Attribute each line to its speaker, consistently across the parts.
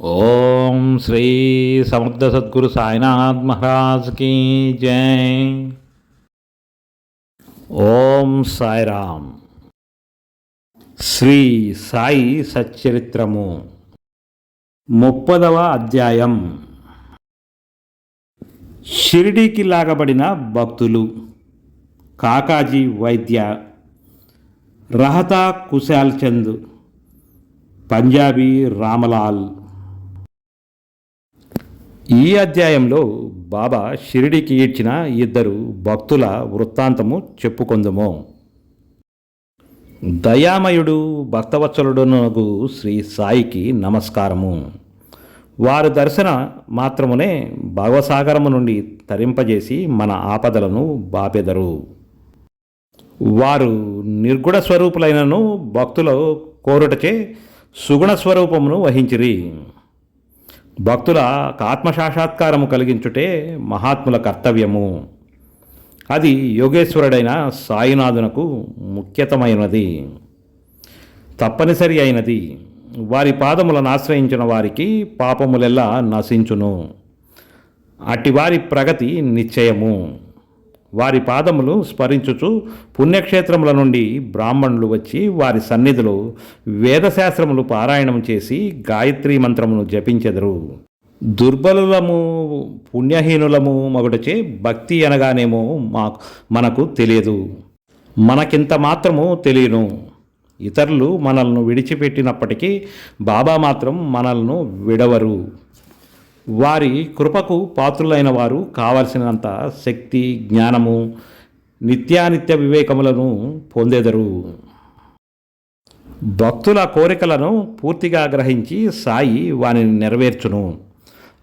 Speaker 1: ఓం శ్రీ సమర్థ సద్గురు సాయినాథ్ మహారాజ్ కీ జై. ఓం సాయిరామ్. శ్రీ సాయి సచ్చరిత్రము ముప్పదవ అధ్యాయం. షిరిడీకి లాగబడిన భక్తులు కాకాజీ వైద్య రహతా కుశాల్ చంద్ పంజాబీ రామలాల్ ఈ అధ్యాయంలో బాబా షిరిడికి ఈడ్చిన ఇద్దరు భక్తుల వృత్తాంతము చెప్పుకొందుము. దయామయుడు భక్తవత్సలుడునగు శ్రీ సాయికి నమస్కారము. వారు దర్శన మాత్రమునే భగవసాగరము నుండి తరింపజేసి మన ఆపదలను బాపెదరు. వారు నిర్గుణ స్వరూపులైనను భక్తుల కోరుటచే సుగుణ స్వరూపమును వహించిరి. భక్తుల ఆత్మసాక్షాత్కారము కలిగించుటే మహాత్ముల కర్తవ్యము. అది యోగేశ్వరుడైన సాయినాథునకు ముఖ్యతమైనది. తప్పనిసరి అయినది. వారి పాదములను ఆశ్రయించిన వారికి పాపములెల్లా నశించును. అట్టి వారి ప్రగతి నిశ్చయము. వారి పాదములు స్మరించుచు పుణ్యక్షేత్రముల నుండి బ్రాహ్మణులు వచ్చి వారి సన్నిధిలో వేదశాస్త్రములు పారాయణం చేసి గాయత్రీ మంత్రమును జపించెదరు. దుర్బలులము పుణ్యహీనులము మగుటచే భక్తి అనగానేమో మా మనకు తెలియదు. మనకింత మాత్రము తెలియను. ఇతరులు మనల్ని విడిచిపెట్టినప్పటికీ బాబా మాత్రం మనల్ని విడవరు. వారి కృపకు పాత్రులైన వారు కావలసినంత శక్తి జ్ఞానము నిత్యానిత్య వివేకములను పొందెదరు. భక్తుల కోరికలను పూర్తిగా గ్రహించి సాయి వారిని నెరవేర్చును.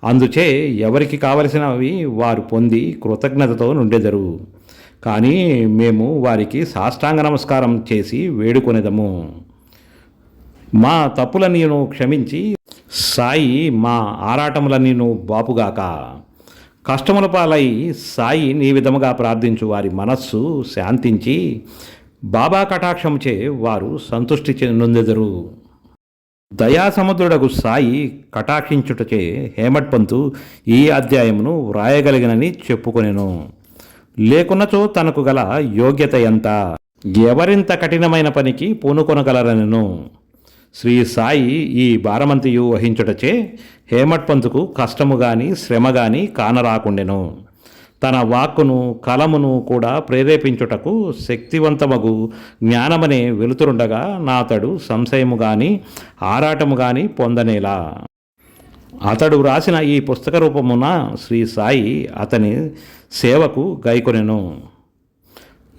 Speaker 1: అందుచే ఎవరికి కావలసినవి వారు పొంది కృతజ్ఞతతో నుండెదరు. కానీ మేము వారికి సాష్టాంగ నమస్కారం చేసి వేడుకొనేదము. మా తప్పులను క్షమించి సాయి మా ఆరాటములన్నీను బాపుగాక. కష్టముల పాలై సాయి నీ విధముగా ప్రార్థించు వారి మనస్సు శాంతించి బాబా కటాక్షముచే వారు సంతుష్టి చెందెదరు దయాసముద్రుడకు సాయి కటాక్షించుటచే హేమట్ పంతు ఈ అధ్యాయమును వ్రాయగలిగినని చెప్పుకొనెను. లేకున్నచో తనకు గల యోగ్యత ఎంత? ఎవరింత కఠినమైన పనికి పూనుకొనగలరనెను? శ్రీ సాయి ఈ భారమంతియు వహించుటచే హేమట్పంతుకు కష్టము గాని శ్రమ గాని కానరాకుండెను. తన వాక్కును కలమును కూడా ప్రేరేపించుటకు శక్తివంతమగు జ్ఞానమనే వెలుతురుండగా నాతడు సంశయము గాని ఆరాటము గాని పొందనేలా. అతడు వ్రాసిన ఈ పుస్తక రూపమున శ్రీ సాయి అతని సేవకు గైకొనెను.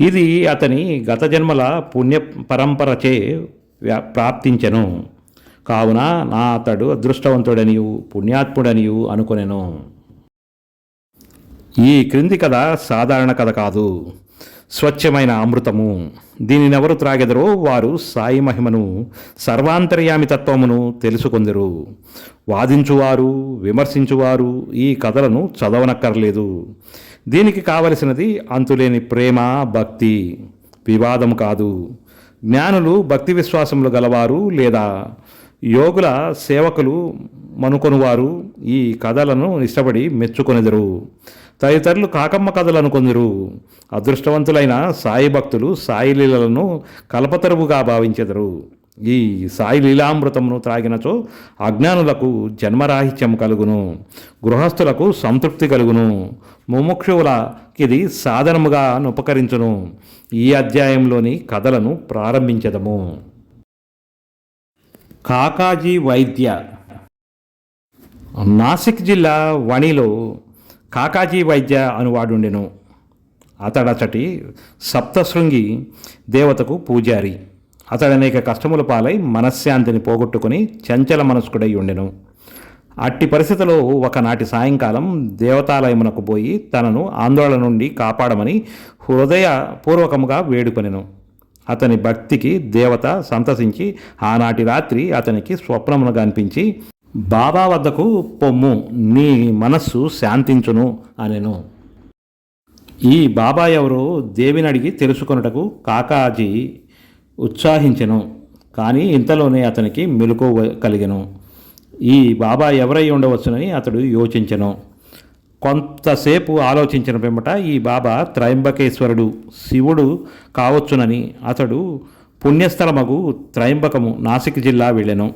Speaker 1: ఇది అతని గత జన్మల పుణ్య పరంపరచే ప్రాప్తించెను. కావున నా అతడు అదృష్టవంతుడనియు పుణ్యాత్ముడనియు అనుకొనెను. ఈ క్రింది కథ సాధారణ కథ కాదు. స్వచ్ఛమైన అమృతము. దీనినెవరు త్రాగెదరో వారు సాయి మహిమను సర్వాంతర్యామి తత్వమును తెలుసుకొందరు. వాదించువారు విమర్శించువారు ఈ కథలను చదవనక్కర్లేదు. దీనికి కావలసినది అంతులేని ప్రేమ భక్తి. వివాదం కాదు. జ్ఞానులు భక్తి విశ్వాసములు గలవారు లేదా యోగుల సేవకులు మనుకొనువారు ఈ కథలను ఇష్టపడి మెచ్చుకొనెదరు. తదితరులు కాకమ్మ కథలు అనుకొందరు అదృష్టవంతులైన సాయి భక్తులు సాయి లీలలను కల్పతరువుగా భావించెదరు. ఈ సాయి లీలామృతమును త్రాగినచో అజ్ఞానులకు జన్మరాహిత్యం కలుగును. గృహస్థులకు సంతృప్తి కలుగును. ముముక్షువులకిది సాధనముగా ఉపకరించును. ఈ అధ్యాయంలోని కథలను ప్రారంభించదము. కాకాజీ వైద్య. నాసిక్ జిల్లా వణిలో కాకాజీ వైద్య అనువాడుండెను. అతడచటి సప్తశృంగి దేవతకు పూజారి. అతడు అనేక కష్టముల పాలై మనశ్శాంతిని పోగొట్టుకుని చంచల మనస్కుడై ఉండెను. అట్టి పరిస్థితిలో ఒకనాటి సాయంకాలం దేవతాలయమునకు పోయి తనను ఆందోళన నుండి కాపాడమని హృదయపూర్వకముగా వేడుకొనెను. అతని భక్తికి దేవత సంతసించి ఆనాటి రాత్రి అతనికి స్వప్నమును కనిపించి బాబా వద్దకు పొమ్ము నీ మనస్సు శాంతించును అనెను. ఈ బాబా ఎవరో దేవిని అడిగి తెలుసుకొనుటకు కాకాజీ ఉత్సాహించెను కానీ ఇంతలోనే అతనికి మెలకువ కలిగెను. ఈ బాబా ఎవరై ఉండవచ్చునని అతడు యోచించెను. కొంతసేపు ఆలోచించిన పిమ్మట ఈ బాబా త్రయంబకేశ్వరుడు శివుడు కావచ్చునని అతడు పుణ్యస్థలమగు త్రయంబకము నాసిక్ జిల్లా వెళ్ళెను.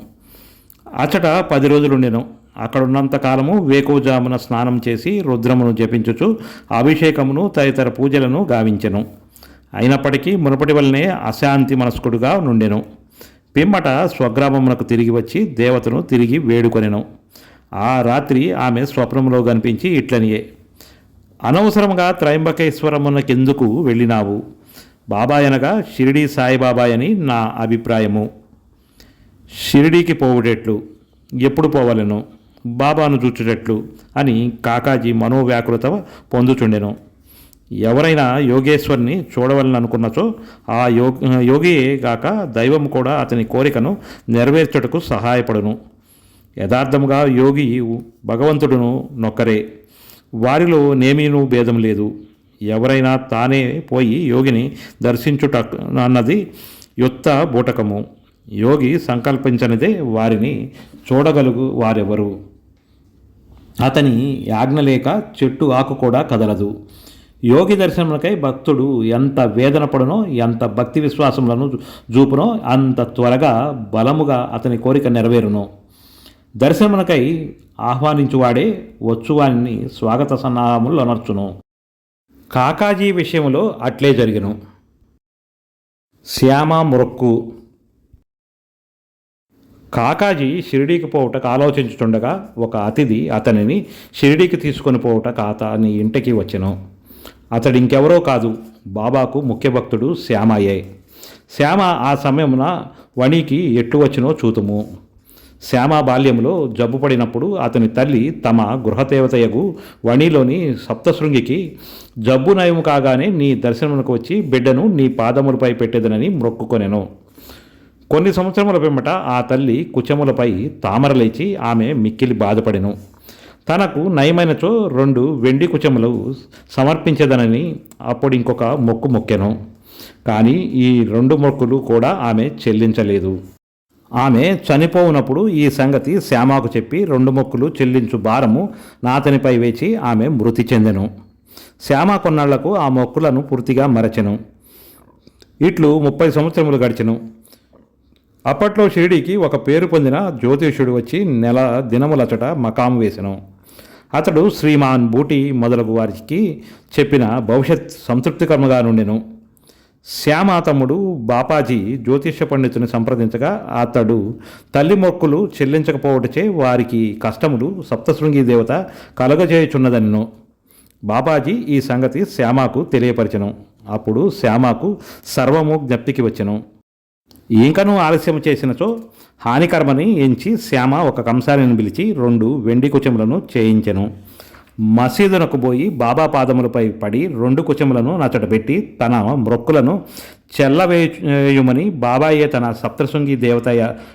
Speaker 1: అచట పది రోజులుండెను అక్కడున్నంత కాలము వేకువజామున స్నానం చేసి రుద్రమును జపించుచు అభిషేకమును తదితర పూజలను గావించెను. అయినప్పటికీ మునుపటి వల్లనే అశాంతి మనస్కుడుగా నుండెను. పిమ్మట స్వగ్రామమునకు తిరిగి వచ్చి దేవతను తిరిగి వేడుకొనెను. ఆ రాత్రి ఆమె స్వప్నంలో కనిపించి ఇట్లనియే అనవసరంగా త్రయంబకేశ్వరమునకెందుకు వెళ్ళినావు? బాబాయ్ అనగా షిరిడి సాయిబాబా అని నా అభిప్రాయము. షిరిడీకి పోవుటెట్లు ఎప్పుడు పోవలను? బాబాను చూచుటెట్లు అని కాకాజీ మనోవ్యాకులత పొందుచుండెను. ఎవరైనా యోగేశ్వరిని చూడవలని అనుకున్నచో ఆ యో యోగి గాక దైవం కూడా అతని కోరికను నెరవేర్చుటకు సహాయపడును. యథార్థముగా యోగి భగవంతుడును నొక్కరే. వారిలో నేమీను భేదం లేదు. ఎవరైనా తానే పోయి యోగిని దర్శించుట అన్నది యుత్త బూటకము. యోగి సంకల్పించనిదే వారిని చూడగలుగు వారెవరు. అతని యాజ్ఞలేక చెట్టు ఆకు కూడా కదలదు. యోగి దర్శనములకై భక్తుడు ఎంత వేదన పడునో ఎంత భక్తి విశ్వాసములను చూపునో అంత త్వరగా బలముగా అతని కోరిక నెరవేరును. దర్శనమునకై ఆహ్వానించువాడే వచ్చువాని స్వాగత సన్నాహములు అనర్చును. కాకాజీ విషయంలో అట్లే జరిగను. శ్యామ మొక్కు కాకాజీ షిరిడీకి పోవుటకు ఆలోచించుతుండగా ఒక అతిథి అతనిని షిరిడీకి తీసుకొని పోవుటకు అతని ఇంటికి వచ్చెను. అతడు ఇంకెవరో కాదు బాబాకు ముఖ్య భక్తుడు శ్యామయ్యే. శ్యామ ఆ సమయమున వణికి ఎట్టు వచ్చినో చూతుము. శ్యామ బాల్యంలో జబ్బు పడినప్పుడు అతని తల్లి తమ గృహదేవతయగు వణిలోని సప్తశృంగికి జబ్బు నయము కాగానే నీ దర్శనమునకు వచ్చి బిడ్డను నీ పాదములపై పెట్టేదనని మొక్కుకొనెను. కొన్ని సంవత్సరముల పిమ్మట ఆ తల్లి కుచములపై తామరలేచి ఆమె మిక్కిలి బాధపడెను. తనకు నయమైనచో రెండు వెండి కుచములు సమర్పించదనని అప్పుడు ఇంకొక మొక్కు మొక్కెను. కానీ ఈ రెండు మొక్కులు కూడా ఆమె చెల్లించలేదు. ఆమె చనిపోవునప్పుడు ఈ సంగతి శ్యామాకు చెప్పి రెండు మొక్కులు చెల్లించు భారము నాతనిపై వేచి ఆమె మృతి చెందెను. శ్యామ కొన్నాళ్ళకు ఆ మొక్కులను పూర్తిగా మరచెను. ఇట్లు ముప్పై సంవత్సరములు గడిచెను. అప్పట్లో షిరిడీకి ఒక పేరు పొందిన జ్యోతిషుడు వచ్చి నెల దినములచట మకాం వేసెను. అతడు శ్రీమాన్ బూటి మొదలగు వారికి చెప్పిన భవిష్యత్ సంతృప్తికరముగా నుండెను. శ్యామ తమ్ముడు బాపాజీ జ్యోతిష్య పండితుని సంప్రదించగా అతడు తల్లి మొక్కులు చెల్లించకపోవటచే వారికి కష్టములు సప్తశృంగి దేవత కలగజేయుచున్నదనను. బాబాజీ ఈ సంగతి శ్యామకు తెలియపరిచను. అప్పుడు శ్యామకు సర్వము జ్ఞప్తికి వచ్చెను. ఇంకనూ ఆలస్యం చేసినచో హానికరమని ఎంచి శ్యామ ఒక కంసాలిని పిలిచి రెండు వెండి కుచములను చేయించెను. మసీదునకు పోయి బాబా పాదములపై పడి రెండు కుచములను నచ్చట పెట్టి తన మ్రొక్కులను చెల్లవేయుమని బాబాయే తన సప్తశృంగి దేవత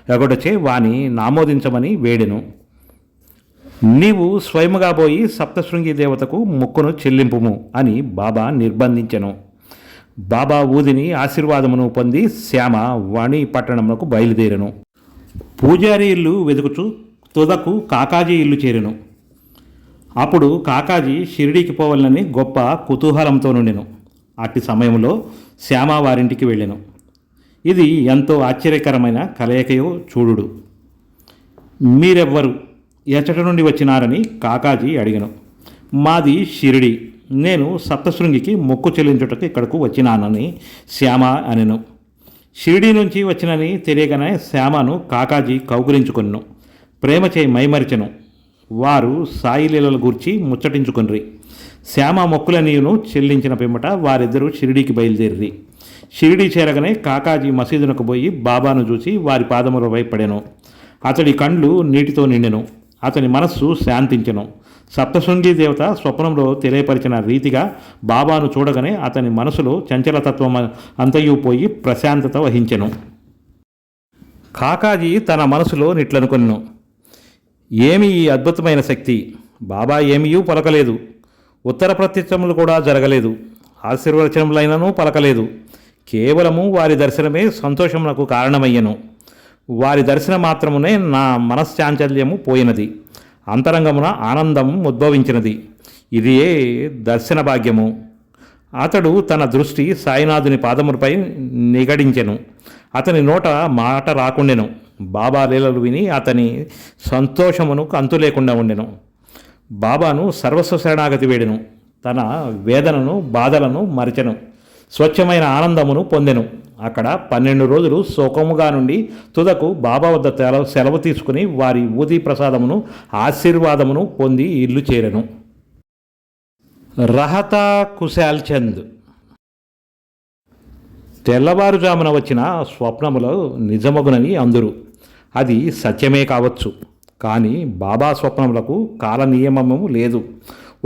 Speaker 1: ఎగొడచే వాని నామోదించమని వేడెను. నీవు స్వయముగా పోయి సప్తశృంగి దేవతకు మొక్కును చెల్లింపుము అని బాబా నిర్బంధించెను. బాబా ఊదిని ఆశీర్వాదమును పొంది శ్యామ వాణి పట్టణమునకు బయలుదేరెను. పూజారి ఇల్లు వెతుకుచు తుదకు కాకాజీ ఇల్లు చేరెను. అప్పుడు కాకాజీ షిరిడీకి పోవాలని గొప్ప కుతూహలంతో నుండెను. అట్టి సమయంలో శ్యామ వారింటికి వెళ్ళెను. ఇది ఎంతో ఆశ్చర్యకరమైన కలయికయో చూడుడు. మీరెవ్వరు? ఎచ్చట నుండి వచ్చినారని కాకాజీ అడిగను. మాది షిరిడి. నేను సప్తశృంగికి మొక్కు చెల్లించుటకు ఇక్కడకు వచ్చినానని శ్యామ అనెను. షిరిడి నుంచి వచ్చినని తెలియగానే శ్యామను కాకాజీ కౌగులించుకొను ప్రేమచే మైమరిచెను. వారు సాయిలీలల గూర్చి ముచ్చటించుకొనిరి. శ్యామ మొక్కులనీయును చెల్లించిన పిమ్మట వారిద్దరూ షిరిడీకి బయలుదేరి షిరిడీ చేరగానే కాకాజీ మసీదునకు పోయి బాబాను చూసి వారి పాదముల వైపడెను అతడి కండ్లు నీటితో నిండెను. అతని మనస్సు శాంతించెను. సప్తశృంగి దేవత స్వప్నంలో తెలియపరిచిన రీతిగా బాబాను చూడగానే అతని మనసులో చంచలతత్వం అంతయు పోయి ప్రశాంతత వహించెను. కాకాజీ తన మనసులో నిట్లనుకొనెను. ఏమి ఈ అద్భుతమైన శక్తి? బాబా ఏమీయూ పలకలేదు. ఉత్తర ప్రత్యక్షములు కూడా జరగలేదు. ఆశీర్వచనములైనను పలకలేదు. కేవలము వారి దర్శనమే సంతోషమునకు కారణమయ్యను. వారి దర్శన మాత్రమునే నా మనశ్చాంచల్యము పోయినది. అంతరంగమున ఆనందం ఉద్భవించినది. ఇదియే దర్శన భాగ్యము. అతడు తన దృష్టి సాయినాథుని పాదములపై నిగడించెను. అతని నోట మాట రాకుండెను. బాబా లీలలు విని అతని సంతోషమును అంతు లేకుండా ఉండెను. బాబాను సర్వస్వ శరణాగతి వేడెను. తన వేదనను బాధలను మరచెను. స్వచ్ఛమైన ఆనందమును పొందెను. అక్కడ పన్నెండు రోజులు శోకముగా నుండి తుదకు బాబా వద్ద సెలవు తీసుకుని వారి ఊది ప్రసాదమును ఆశీర్వాదమును పొంది ఇల్లు చేరెను. రహతా కుశాల్ చంద్ తెల్లవారుజామున వచ్చిన స్వప్నములో నిజమగునని అందురు. అది సత్యమే కావచ్చు. కానీ బాబా స్వప్నములకు కాల నియమము లేదు.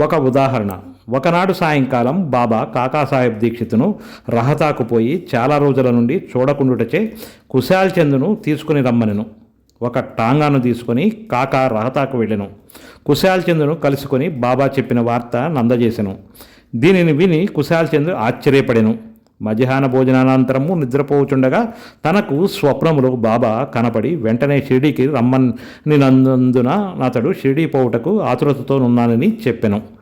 Speaker 1: ఒక ఉదాహరణ. ఒకనాడు సాయంకాలం బాబా కాకాసాహెబ్ దీక్షితును రహతాకు పోయి చాలా రోజుల నుండి చూడకుండుటచే కుశాల్ చందును తీసుకుని రమ్మనెను. ఒక టాంగాను తీసుకొని కాకా రహతాకు వెళ్ళెను. కుశాల్ చందును కలుసుకొని బాబా చెప్పిన వార్త నందజేసెను. దీనిని విని కుశాయిల్చంద్ ఆశ్చర్యపడెను. మధ్యాహ్న భోజనానంతరము నిద్రపోచుండగా తనకు స్వప్నములో బాబా కనపడి వెంటనే షిరిడీకి రమ్మని నందున అతడు షిరిడీ పోవుటకు ఆతురతతోనున్నానని చెప్పెను.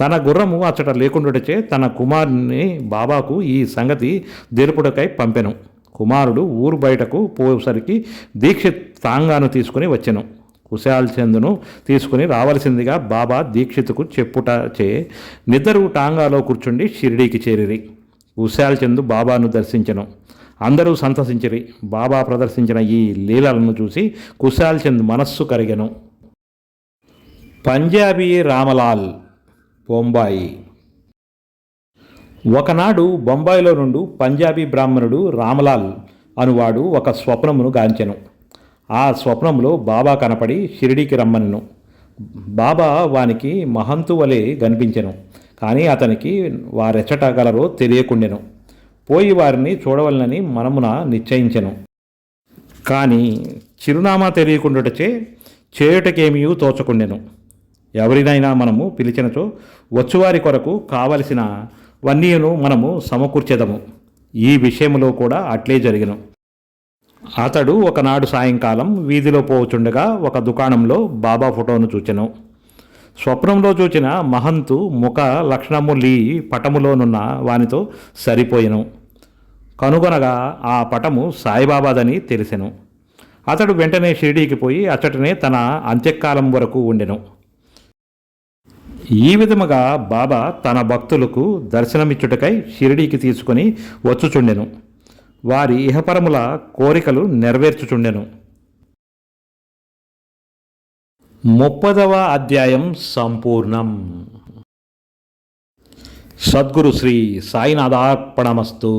Speaker 1: తన గుర్రము అచ్చట లేకుండాచే తన కుమారుని బాబాకు ఈ సంగతి తెలుపుటకై పంపెను. కుమారుడు ఊరు బయటకు పోసరికి దీక్షిత్ తాంగాను తీసుకుని వచ్చెను. కుశాల్ చందును తీసుకుని రావలసిందిగా బాబా దీక్షితుకు చెప్పుట చే నిద్దరు టాంగాలో కూర్చుండి షిరిడీకి చేరిరి. కుశాల్ చందు బాబాను దర్శించను. అందరూ సంతసించిరి. బాబా ప్రదర్శించిన ఈ లీలలను చూసి కుశాల్ చంద్ మనస్సు కరిగెను. పంజాబీ రామలాల్ బొంబాయి. ఒకనాడు బొంబాయిలో నుండి పంజాబీ బ్రాహ్మణుడు రామలాల్ అనువాడు ఒక స్వప్నమును గాంచెను. ఆ స్వప్నంలో బాబా కనపడి షిరిడీకి రమ్మనను. బాబా వానికి మహంతు వలె కనిపించెను కానీ అతనికి వారెచ్చట గలరో తెలియకుండెను. పోయి వారిని చూడవలనని మనమున నిశ్చయించెను. కానీ చిరునామా తెలియకుండాటచే చేయుటకేమీ తోచకుండెను. ఎవరినైనా మనము పిలిచినచో వచ్చువారి కొరకు కావలసిన వన్నీయును మనము సమకూర్చెదము. ఈ విషయంలో కూడా అట్లే జరిగను. అతడు ఒకనాడు సాయంకాలం వీధిలో పోచుండగా ఒక దుకాణంలో బాబా ఫోటోను చూచెను. స్వప్నంలో చూచిన మహంతు ముఖ లక్షణము లీ పటములోనున్న వానితో సరిపోయెను. కనుగొనగా ఆ పటము సాయిబాబాదని తెలిసెను. అతడు వెంటనే షిరిడీకి పోయి అచ్చటనే తన అంత్యకాలం వరకు ఉండెను. ఈ విధముగా బాబా తన భక్తులకు దర్శనమిచ్చుటకై షిరిడీకి తీసుకొని వచ్చుచుండెను. వారి ఇహపరముల కోరికలు నెరవేర్చుచుండెను. ముప్పదవ అధ్యాయం సంపూర్ణం. సద్గురు శ్రీ సాయినాథార్పణమస్తు.